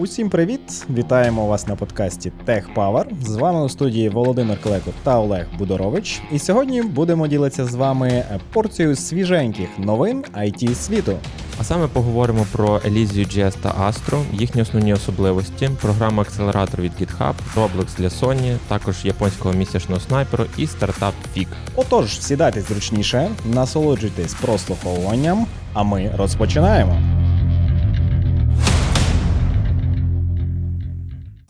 Усім привіт! Вітаємо вас на подкасті Tech Power. З вами у студії Володимир Клеко та Олег Будорович. І сьогодні будемо ділитися з вами порцією свіженьких новин IT світу. А саме поговоримо про Elysium JS та Astro, їхні основні особливості, програму акселератор від GitHub, Roblox для Sony, також японського місячного снайперу і стартап Fig. Отож, сідайте зручніше, насолоджуйтесь прослуховуванням, а ми розпочинаємо.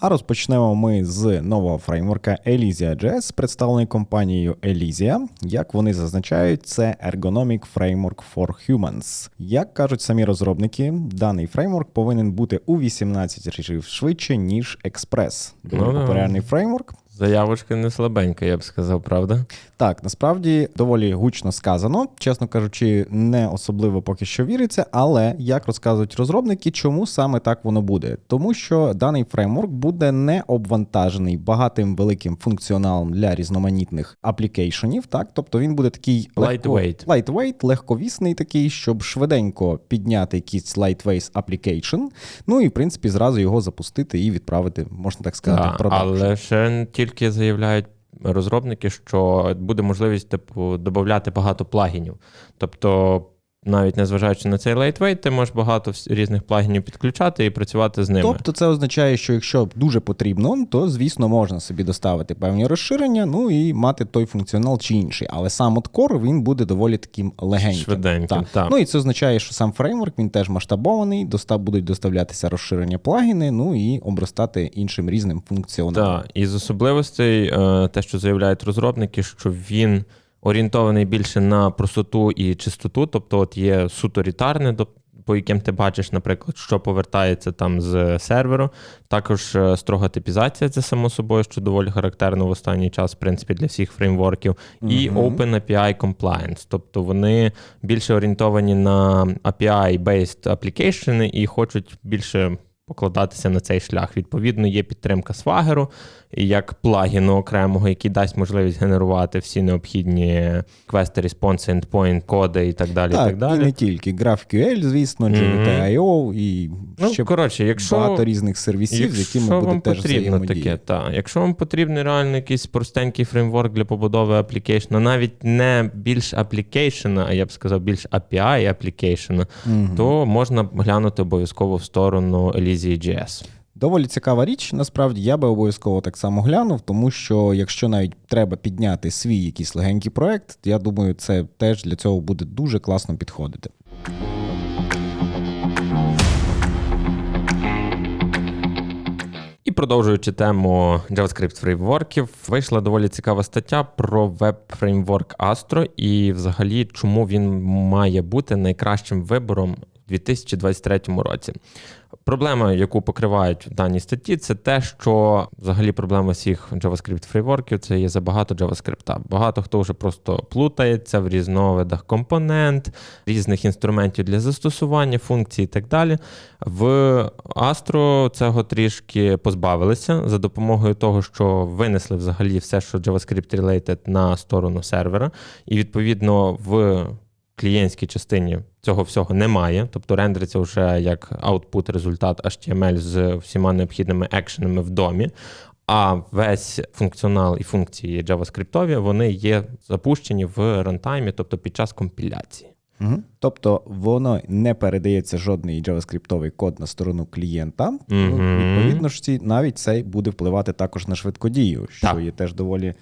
А розпочнемо ми з нового фреймворка Elysia.js, представлений компанією Elysia. Як вони зазначають, це Ergonomic Framework for Humans. Як кажуть самі розробники, даний фреймворк повинен бути у 18 разів швидше, ніж Express. Дуже Ну популярний фреймворк. Заявочка не слабенька, я б сказав, правда? Так, насправді доволі гучно сказано, чесно кажучи, не особливо поки що віриться, але як розказують розробники, чому саме так воно буде? Тому що даний фреймворк буде не обвантажений багатим великим функціоналом для різноманітних аплікейшенів. Так, тобто він буде такий Lightweight. lightweight, легковісний такий, щоб швиденько підняти якийсь lightweight application, ну і в принципі зразу його запустити і відправити, можна так сказати, Так, продакшн. але ще тільки заявляють розробники, що буде можливість типу додати багато плагінів. Тобто, навіть незважаючи на цей lightweight, ти можеш багато різних плагінів підключати і працювати з ними. Тобто це означає, що якщо дуже потрібно, то звісно можна собі доставити певні розширення, ну і мати той функціонал чи інший. Але сам от Core, він буде доволі таким легеньким. Швиденьким, Так. так. Ну і це означає, що сам фреймворк він теж масштабований, достав будуть доставлятися розширення плагіни, ну і обростати іншим різним функціоналом. Так, із особливостей, е, те, що заявляють розробники, що він орієнтований більше на простоту і чистоту, тобто от є суто рітарне, по яким ти бачиш, наприклад, що повертається там з серверу. Також е, строга типізація, це само собою, що доволі характерно в останній час, в принципі, для всіх фреймворків. І Мгм. Open API Compliance, тобто вони більше орієнтовані на API-based application і хочуть більше покладатися на цей шлях. Відповідно, є підтримка Swagger, як плагіну окремого, який дасть можливість генерувати всі необхідні квести, респонси, ендпоінт, коди і так далі. і Так, так і не тільки GraphQL, звісно. JVT.io і Ну, ще коротше, якщо, багато різних сервісів, з якими якщо буде вам теж потрібно взаємодія. таке, так. Якщо вам потрібен реально якийсь простенький фреймворк для побудови аплікейшна, навіть не більш аплікейшена, а я б сказав, більш API аплікейшена, Мгм. то можна глянути обов'язково в сторону Elysia.js. Доволі цікава річ. Насправді я би обов'язково так само глянув, тому що якщо навіть треба підняти свій якийсь легенький проект, я думаю, це теж для цього буде дуже класно підходити. І продовжуючи тему JavaScript фреймворків, вийшла доволі цікава стаття про веб-фреймворк Astro і взагалі, чому він має бути найкращим вибором 2023 році. Проблема, яку покривають в даній статті, це те, що взагалі проблема всіх JavaScript фреймворків це є забагато JavaScript. Багато хто вже просто плутається в різновидах компонент, різних інструментів для застосування, функцій і так далі. В Astro цього трішки позбавилися за допомогою того, що винесли взагалі все, що JavaScript related на сторону сервера, і відповідно в клієнтській частині цього всього немає, тобто рендериться вже як output результат HTML з всіма необхідними екшенами в домі. А весь функціонал і функції JavaScript вони є запущені в рантаймі, тобто під час компіляції. Угу. Тобто воно не передається жодний JavaScript код на сторону клієнта. Мгм. Відповідно ж, навіть це буде впливати також на швидкодію, що Так. є теж доволі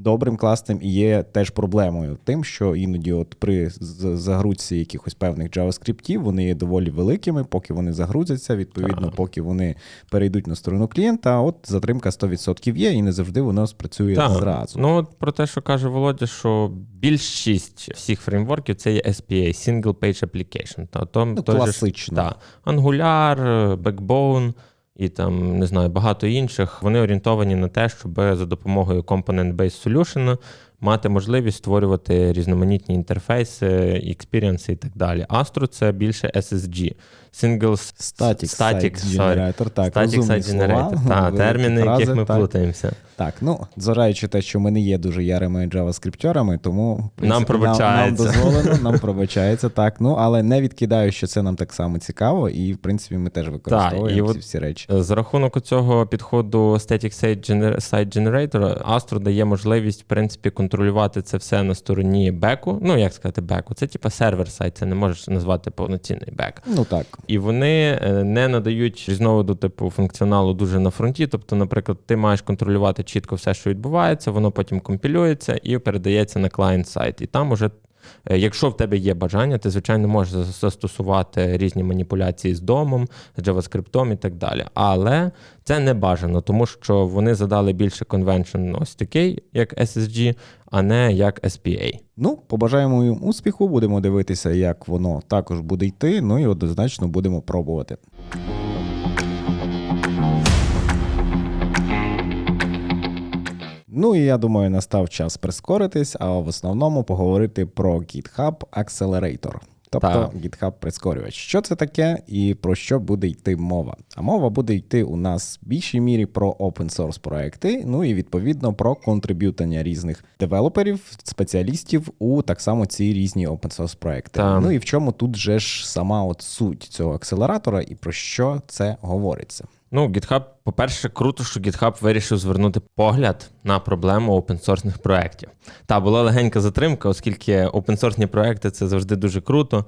добрим класним і є теж проблемою тим, що іноді, от при загрузці якихось певних JavaScript, вони є доволі великими, поки вони загрузяться, відповідно, поки вони перейдуть на сторону клієнта, от затримка 100% є, і не завжди воно спрацює Так, зразу. Ну от про те, що каже Володя, що більшість всіх фреймворків це є SPA, Single Page Application. Та, то, Ну, той же ж- та, Angular, Backbone і там, не знаю, багато інших. Вони орієнтовані на те, щоб за допомогою Component-Based Solution мати можливість створювати різноманітні інтерфейси, експіріенси і так далі. Astro це більше SSG. Single Static, Static, Site. Generator, так, Static Site Generator. Та, терміни, фрази, яких ми так. плутаємося. Так, ну зважаючи те, що ми не є дуже ярими джаваскриптерами, тому Нам пробачається. Нам, дозволено, нам пробачається так. Ну але не відкидаю, що це нам так само цікаво, і в принципі ми теж використовуємо і ці всі речі. За рахунок цього підходу Static Site Generator, Astro дає можливість, в принципі, контролювати це все на стороні беку. Ну, як сказати, беку. Це типа сервер сайт, це не можеш назвати повноцінний бек. Ну так. І вони е, не надають різновиду типу функціоналу дуже на фронті. Тобто, наприклад, ти маєш контролювати чітко все, що відбувається, воно потім компілюється і передається на клієнт сайт. І там уже. Е, Якщо в тебе є бажання, ти звичайно можеш застосувати різні маніпуляції з домом, з JavaScript і так далі. Але це не бажано, тому що вони задали більше конвеншн ось такий, як SSG, а не як SPA. Ну, побажаємо їм успіху, будемо дивитися, як воно також буде йти. Ну і однозначно будемо пробувати. Ну і я думаю, настав час прискоритись, а в основному поговорити про GitHub Accelerator. Тобто. GitHub прискорювач. Що це таке і про що буде йти мова? А мова буде йти у нас в більшій мірі про open source проекти, ну і відповідно про контриб'ютання різних девелоперів, спеціалістів у так само ці різні open source проекти. Так. Ну і в чому тут же ж сама от суть цього акселератора і про що це говориться? Ну, GitHub, по-перше, круто, що GitHub вирішив звернути погляд на проблему опенсорсних проєктів. Та була легенька затримка, оскільки опенсорсні проекти це завжди дуже круто.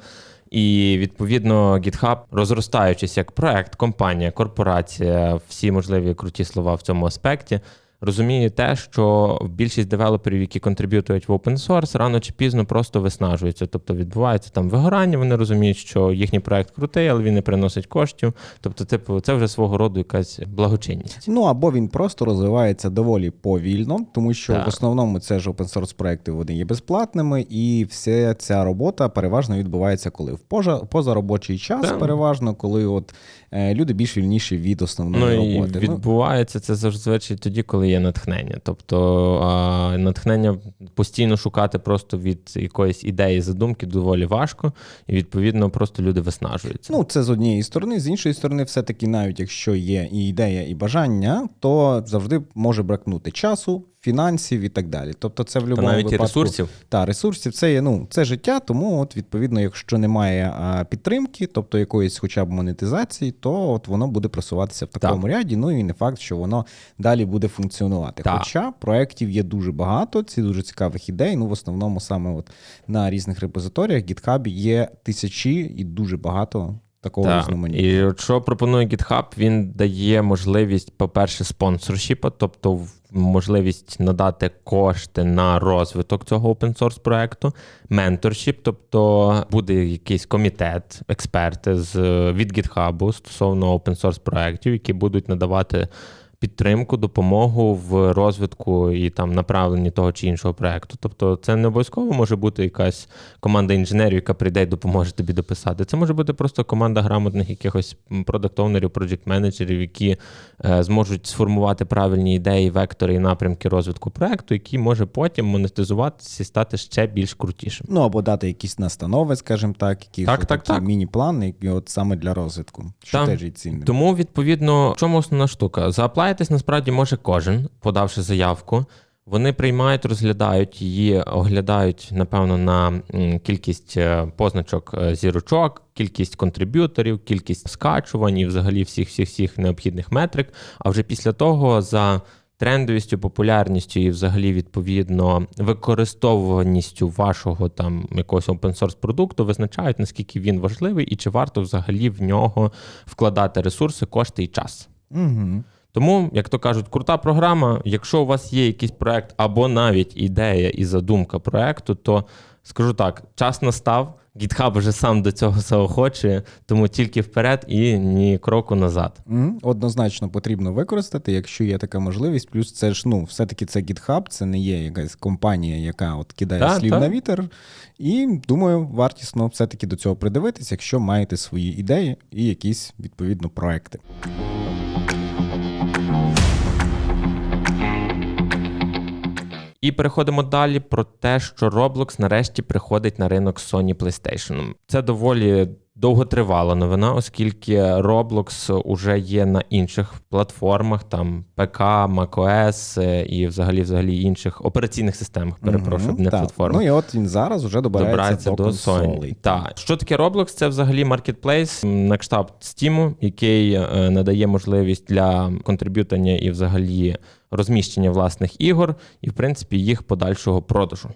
І відповідно GitHub, розростаючись як проект, компанія, корпорація, всі можливі круті слова в цьому аспекті. Розуміє те, що більшість девелоперів, які контриб'ютують в open source, рано чи пізно просто виснажуються. Тобто відбувається там вигорання. Вони розуміють, що їхній проект крутий, але він не приносить коштів. Тобто, типу, це вже свого роду якась благочинність. Ну або він просто розвивається доволі повільно, тому що Так. в основному це ж open source проекти вони є безплатними, і вся ця робота переважно відбувається коли в пожа, позаробочий час, Так. переважно, коли от е, люди більш вільніші від основної Ну роботи. Ну, відбувається це зазвичай тоді, коли є натхнення. Тобто а, натхнення постійно шукати просто від якоїсь ідеї задумки доволі важко, і відповідно просто люди виснажуються. Ну, це з однієї сторони, з іншої сторони, все-таки, навіть якщо є і ідея, і бажання, то завжди може бракнути часу, фінансів і так далі. Тобто, це в будь-якому навіть випадку ресурсів. Та ресурсів це є ну це життя. Тому, от відповідно, якщо немає а, підтримки, тобто якоїсь, хоча б монетизації, то от воно буде просуватися в такому ряді. Ну і не факт, що воно далі буде функціонувати. Так. Хоча проєктів є дуже багато, ці дуже цікавих ідей. Ну в основному саме от на різних репозиторіях GitHub є тисячі і дуже багато такого Так. різноманіття. І от що пропонує GitHub, він дає можливість, по-перше, спонсоршіпа, тобто можливість надати кошти на розвиток цього open source проекту, менторшіп, тобто буде якийсь комітет, експерти з від GitHub стосовно open source проектів, які будуть надавати. Підтримку, допомогу в розвитку і там направленні того чи іншого проекту. Тобто, це не обов'язково може бути якась команда інженерів, яка прийде і допоможе тобі дописати. Це може бути просто команда грамотних якихось продакт-оунерів, проджект-менеджерів, які е, зможуть сформувати правильні ідеї, вектори і напрямки розвитку проекту, які може потім монетизуватися і стати ще більш крутішим. Ну або дати якісь настанови, скажімо так, якісь Так, так, так. міні-плани, які от саме для розвитку, що теж є цінним. Тому, відповідно, в чому основна штука? Зааплаїтись насправді може кожен, подавши заявку. Вони приймають, розглядають її, оглядають, напевно, на кількість е, позначок е, зірочок, кількість контриб'юторів, кількість скачувань і взагалі всіх всіх всіх необхідних метрик. А вже після того за трендовістю, популярністю і взагалі відповідно використовуваністю вашого там якогось open source продукту визначають, наскільки він важливий і чи варто взагалі в нього вкладати ресурси, кошти і час. Угу. Тому, як то кажуть, крута програма. Якщо у вас є якийсь проект або навіть ідея і задумка проекту, то скажу так: час настав. GitHub вже сам до цього заохочує, тому тільки вперед і ні кроку назад. Однозначно потрібно використати, якщо є така можливість. Плюс це ж ну, все-таки це GitHub, це не є якась компанія, яка от кидає Так, слів так. на вітер. І думаю, вартісно все-таки до цього придивитись, якщо маєте свої ідеї і якісь відповідно проекти. І переходимо далі про те, що Roblox нарешті приходить на ринок Sony PlayStation. Це доволі довготривала новина, оскільки Roblox уже є на інших платформах, там ПК, macOS е, і взагалі взагалі інших операційних системах. Перепрошую, Мгм, не так. Ну і от він зараз вже добирається, Добирається до, до консолей. Sony. Так. Що таке Roblox? Це взагалі маркетплейс на кшталт Steam, який е, надає можливість для контриб'ютання і взагалі розміщення власних ігор, і, в принципі, їх подальшого продажу.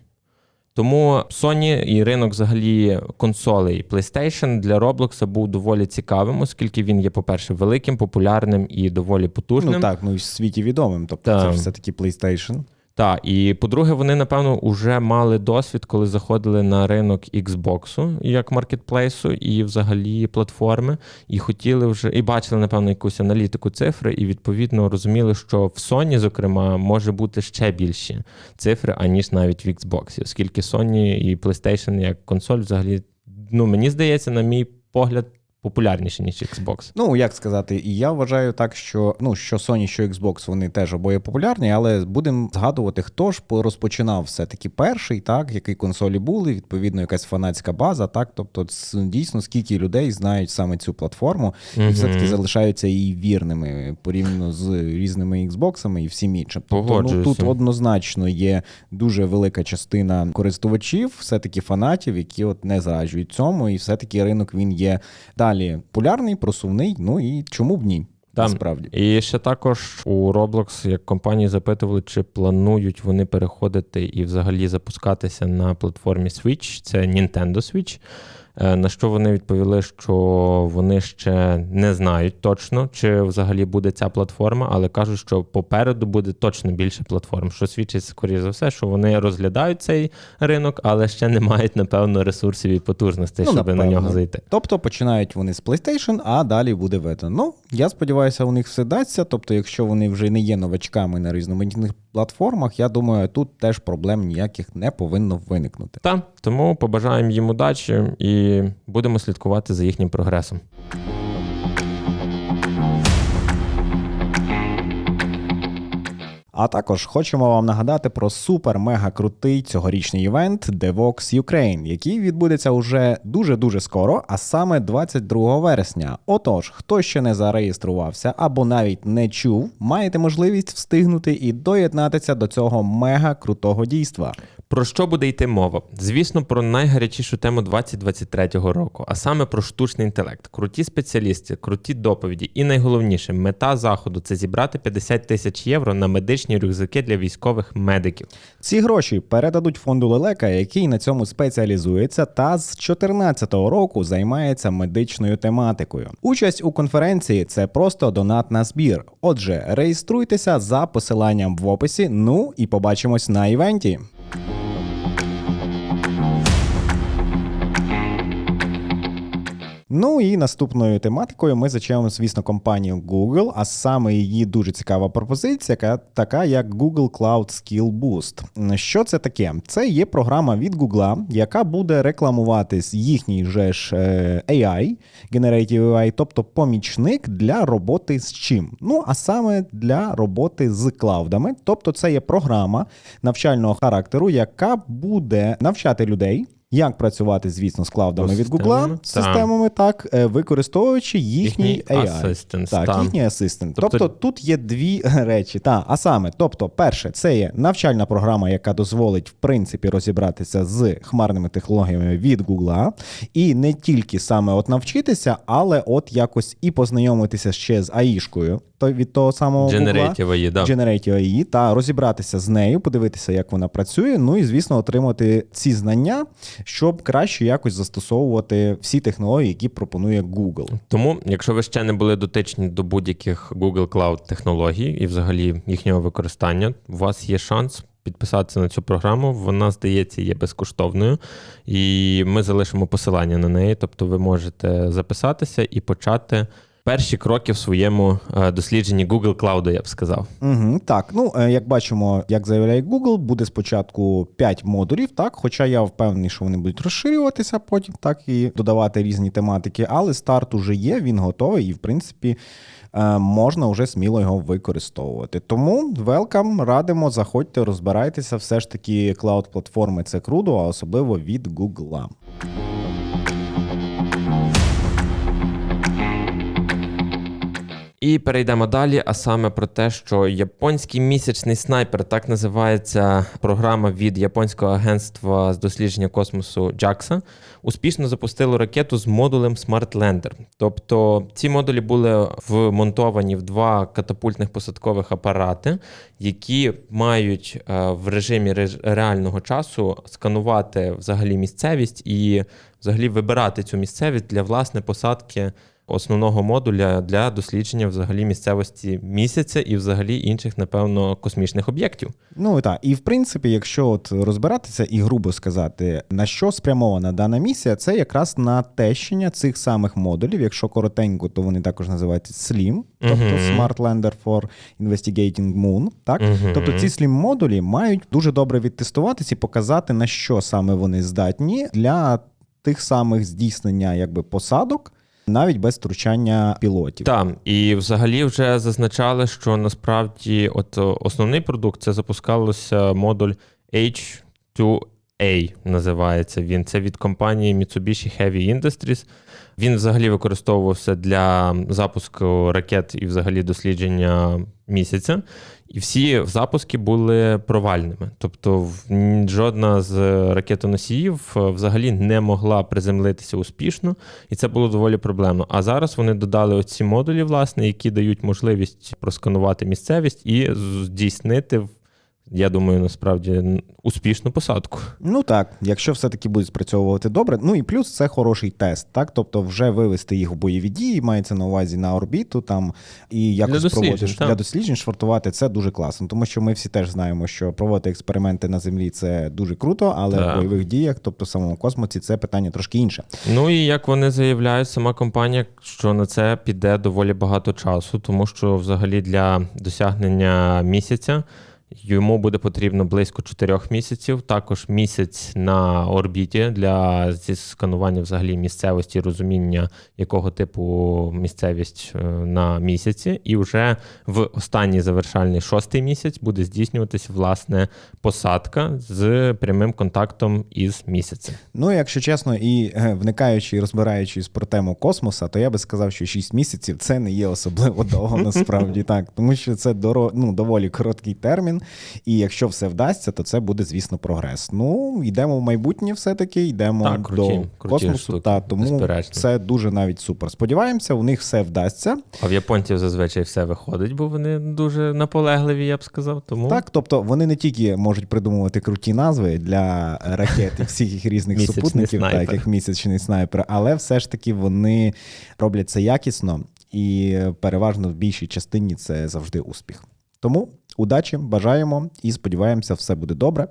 Тому Sony і ринок взагалі консолей PlayStation для Roblox був доволі цікавим, оскільки він є, по-перше, великим, популярним і доволі потужним. Ну так, ну і в світі відомим. Тобто Так. це ж все-таки PlayStation. Так, і по-друге, вони, напевно, вже мали досвід, коли заходили на ринок Xbox як маркетплейсу і взагалі платформи, і хотіли вже і бачили, напевно, якусь аналітику цифри, і відповідно розуміли, що в Sony, зокрема, може бути ще більші цифри, аніж навіть в Xbox, оскільки Sony і PlayStation як консоль взагалі, ну мені здається, на мій погляд, популярніші, ніж Xbox. Ну, як сказати, і я вважаю так, що ну що Sony, що Xbox, вони теж обоє популярні, але будемо згадувати, хто ж по- розпочинав все-таки перший, так, які консолі були, відповідно, якась фанатська база, так. Тобто, дійсно, скільки людей знають саме цю платформу, і Мгм. все-таки залишаються її вірними порівняно з різними Xboxами і всім іншим. Тобто, ну, тут однозначно є дуже велика частина користувачів, все-таки фанатів, які от не зраджують цьому, і все-таки ринок він є далі популярний, просувний. Ну і чому б ні? Там. Насправді. І ще також у Roblox, як компанії запитували, чи планують вони переходити і взагалі запускатися на платформі Switch, це Nintendo Switch. Е, На що вони відповіли, що вони ще не знають точно, чи взагалі буде ця платформа, але кажуть, що попереду буде точно більше платформ, що свідчить, скоріше за все, що вони розглядають цей ринок, але ще не мають, напевно, ресурсів і потужностей, Ну, щоб на нього зайти. Тобто починають вони з PlayStation, а далі буде видно. Ну, я сподіваюся, у них все дасться. Тобто, якщо вони вже не є новачками на різноманітних платформах, я думаю, тут теж проблем ніяких не повинно виникнути. Та тому побажаємо їм удачі і будемо слідкувати за їхнім прогресом. А також хочемо вам нагадати про супер-мега крутий цьогорічний івент DevOps Ukraine, який відбудеться уже дуже-дуже скоро, а саме 22 вересня. Отож, хто ще не зареєструвався або навіть не чув, маєте можливість встигнути і доєднатися до цього мега крутого дійства. Про що буде йти мова? Звісно, про найгарячішу тему 2023 року, а саме про штучний інтелект, круті спеціалісти, круті доповіді, і найголовніше, мета заходу це зібрати 50 тисяч євро на медичні рюкзаки для військових медиків. Ці гроші передадуть фонду Лелека, який на цьому спеціалізується та з 2014 року займається медичною тематикою. Участь у конференції це просто донат на збір. Отже, реєструйтеся за посиланням в описі. Ну і побачимось на івенті. Ну і наступною тематикою ми зачнемо, звісно, компанію Google, а саме її дуже цікава пропозиція, яка така як Google Cloud Skill Boost. Що це таке? Це є програма від Google, яка буде рекламувати їхній же ж е, AI, Generative AI, тобто помічник для роботи з чим? Ну а саме для роботи з клаудами. Тобто, це є програма навчального характеру, яка буде навчати людей. Як працювати, звісно, з клаудами від Google, системами, так. е, використовуючи їхній, AI. так, їхній асистент. Тобто, Тобто- тут є дві речі. Та, а саме, тобто, перше, це є навчальна програма, яка дозволить в принципі розібратися з хмарними технологіями від Google, і не тільки саме от навчитися, але от якось і познайомитися ще з АІшкою від того самого. Generative AI, да. Generative AI, та розібратися з нею, подивитися, як вона працює. Ну і звісно, отримати ці знання, щоб краще якось застосовувати всі технології, які пропонує Google. Тому, якщо ви ще не були дотичні до будь-яких Google Cloud технологій і взагалі їхнього використання, у вас є шанс. Підписатися на цю програму, вона здається є безкоштовною, і ми залишимо посилання на неї. Тобто, ви можете записатися і почати перші кроки в своєму е, дослідженні Google Cloud, я б сказав. Угу, так, ну е, як бачимо, як заявляє Google, буде спочатку 5 модулів, так. Хоча я впевнений, що вони будуть розширюватися потім, так і додавати різні тематики. Але старт уже є, він готовий, і в принципі е, можна вже сміло його використовувати. Тому welcome, радимо, заходьте, розбирайтеся. Все ж таки, клауд платформи це круто, а особливо від Google. І перейдемо далі, а саме про те, що японський місячний снайпер, так називається програма від японського агентства з дослідження космосу JAXA, успішно запустило ракету з модулем Smart. Тобто ці модулі були вмонтовані в два катапультних посадкових апарати, які мають е, в режимі реж- реального часу сканувати взагалі місцевість і взагалі вибирати цю місцевість для власне посадки основного модуля для дослідження взагалі місцевості місяця і взагалі інших, напевно, космічних об'єктів. Ну так, і в принципі, якщо от розбиратися і грубо сказати, на що спрямована дана місія, це якраз на тещення цих самих модулів. Якщо коротенько, то вони також називаються SLIM, тобто Мгм. Smart Lander for Investigating Moon. Так, Мгм. тобто ці SLIM модулі мають дуже добре відтестуватися і показати на що саме вони здатні для тих самих здійснення якби посадок. Навіть без втручання пілотів. Так, і взагалі вже зазначали, що насправді от основний продукт це запускалося модуль H2A, називається він. Це від компанії Mitsubishi Heavy Industries. Він взагалі використовувався для запуску ракет і взагалі дослідження місяця. І всі запуски були провальними. Тобто, жодна з ракетоносіїв е, взагалі не могла приземлитися успішно, і це було доволі проблемно. А зараз вони додали оці модулі, власне, які дають можливість просканувати місцевість і здійснити, я думаю, насправді успішну посадку. Ну так, якщо все-таки будуть спрацьовувати добре. Ну і плюс це хороший тест, так? Тобто вже вивести їх в бойові дії, мається на увазі на орбіту там і якось Для так. для досліджень швартувати це дуже класно. Тому що ми всі теж знаємо, що проводити експерименти на землі це дуже круто, але Так. в бойових діях, тобто в самому космосі, це питання трошки інше. Ну і як вони заявляють, сама компанія, що на це піде доволі багато часу, тому що взагалі для досягнення місяця йому буде потрібно близько 4 місяців. Також місяць на орбіті для зі сканування взагалі місцевості, розуміння, якого типу місцевість е, на місяці. І вже в останній завершальний шостий місяць буде здійснюватись власне посадка з прямим контактом із місяцем. Ну, якщо чесно, і е, вникаючи і розбираючись про тему космоса, то я би сказав, що 6 місяців це не є особливо довго, насправді так, тому що це доро... ну, доволі короткий термін. І якщо все вдасться, то це буде, звісно, прогрес. Ну, йдемо в майбутнє, все-таки йдемо Так, круті, до круті космосу. штуки, та тому безперечно. це дуже навіть супер. Сподіваємося, у них все вдасться. А в японців зазвичай все виходить, бо вони дуже наполегливі, я б сказав. Тому Так, тобто вони не тільки можуть придумувати круті назви для ракет і всіх їх різних супутників, так снайпер. як місячний снайпер, але все ж таки вони роблять це якісно і переважно в більшій частині це завжди успіх. Тому удачі, бажаємо і сподіваємося, все буде добре.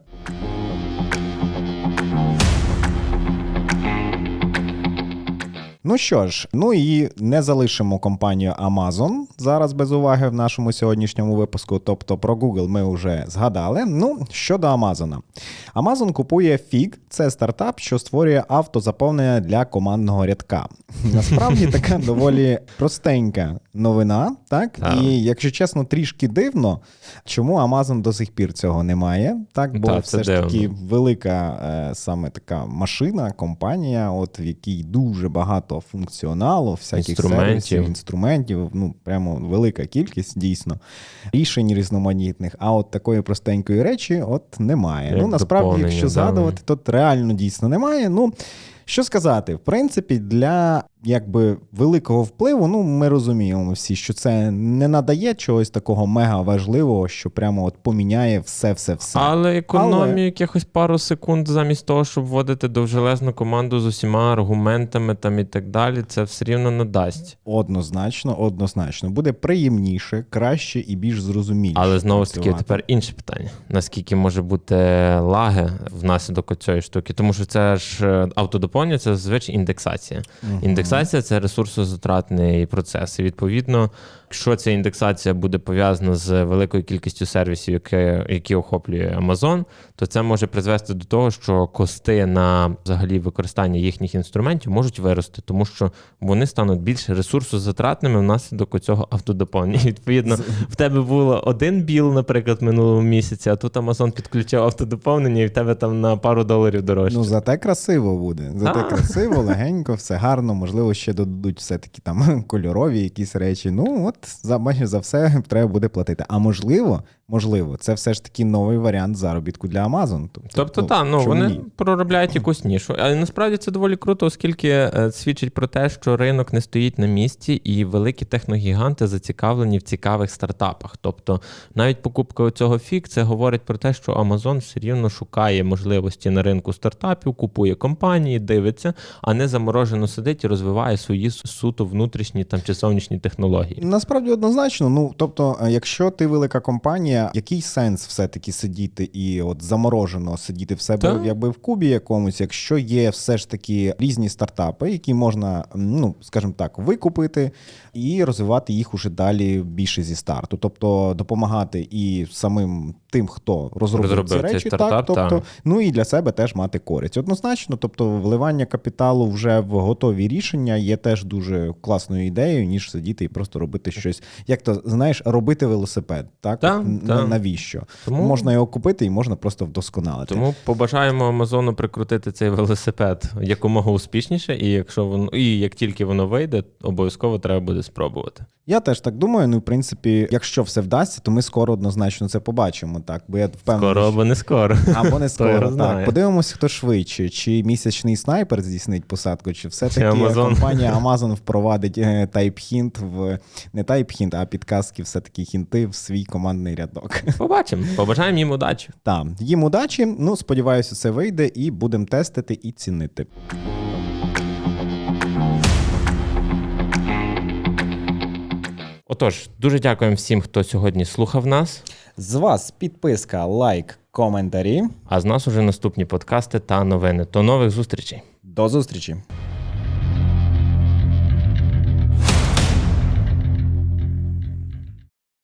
Ну що ж, ну і не залишимо компанію Amazon зараз без уваги в нашому сьогоднішньому випуску. Тобто про Google ми вже згадали. Ну, щодо Amazon. Amazon купує Fig, це стартап, що створює автозаповнення для командного рядка. Насправді така доволі простенька новина, так? І якщо чесно, трішки дивно, чому Amazon до сих пір цього немає. Так, бо Так, все ж таки велика е, саме така машина, компанія, от в якій дуже багато функціоналу, всяких Інструментів. сервісів, інструментів. Ну прямо велика кількість, дійсно рішень різноманітних. А от такої простенької речі, от немає. Як ну насправді, якщо згадувати, то реально дійсно немає. Ну що сказати, в принципі, для якби великого впливу, ну ми розуміємо всі, що це не надає чогось такого мега важливого, що прямо от поміняє все, все, все. Але економію Але- якихось пару секунд замість того, щоб вводити довжелезну команду з усіма аргументами там і так далі, це все рівно надасть. Однозначно, однозначно. Буде приємніше, краще і більш зрозуміліше. Але знову ж таки, тепер інше питання: наскільки може бути лаги внаслідок цієї штуки? Тому що це ж е, автодоповнення, це зазвичай індексація. Мгм. Індексація процесі, це ресурсозатратний процес. І відповідно, якщо ця індексація буде пов'язана з великою кількістю сервісів, які, які охоплює Amazon, то це може призвести до того, що кости на взагалі використання їхніх інструментів можуть вирости, тому що вони стануть більш ресурсозатратними внаслідок цього автодоповнення. Відповідно, в тебе було один біл, наприклад, минулого місяці, а тут Amazon підключив автодоповнення, і в тебе там на пару доларів дорожче. Ну, зате красиво буде. Зате А. красиво, легенько, все гарно. Можливо, ще додадуть все-таки там кольорові якісь речі. Ну, от за майже за все треба буде платити. А можливо, можливо, це все ж таки новий варіант заробітку для Amazon. Тобто, так, ну чому вони ні? проробляють якусь нішу. Але насправді це доволі круто, оскільки е, свідчить про те, що ринок не стоїть на місці, і великі техногіганти зацікавлені в цікавих стартапах. Тобто, навіть покупка цього фік це говорить про те, що Amazon все рівно шукає можливості на ринку стартапів, купує компанії, дивиться, а не заморожено сидить і розвиває свої суто внутрішні там чи зовнішні технології. Насправді однозначно. Ну тобто, е, якщо ти велика компанія, який сенс все-таки сидіти і от заморожено сидіти в себе Так. якби в кубі якомусь, якщо є все ж таки різні стартапи, які можна, ну скажімо так, викупити і розвивати їх уже далі більше зі старту. Тобто допомагати і самим тим, хто розробив, Розробив ці речі, стартап, так, тобто, так. ну і для себе теж мати користь. Однозначно, тобто, вливання капіталу вже в готові рішення є теж дуже класною ідеєю, ніж сидіти і просто робити щось. Як то знаєш, робити велосипед, так От, н- навіщо? Тому- Можна його купити і можна просто вдосконалити. Тому побажаємо Амазону прикрутити цей велосипед якомога успішніше, і якщо воно і як тільки воно вийде, обов'язково треба буде спробувати. Я теж так думаю. Ну, в принципі, якщо все вдасться, то ми скоро однозначно це побачимо. Так, бо я впевнений, Скоро або не скоро. Або не скоро. Так. Подивимося, хто швидше, чи місячний снайпер здійснить посадку, чи все-таки компанія Amazon впровадить е, тайп-хінт в не тайп-хінт, а підказки, все-таки хінти в свій командний рядок. Побачимо. Побажаємо їм удачі. Так, їм удачі. Ну, сподіваюся, це вийде і будемо тестити і цінити. Отож, дуже дякуємо всім, хто сьогодні слухав нас. З вас підписка, лайк, коментарі. А з нас уже наступні подкасти та новини. До нових зустрічей. До зустрічі!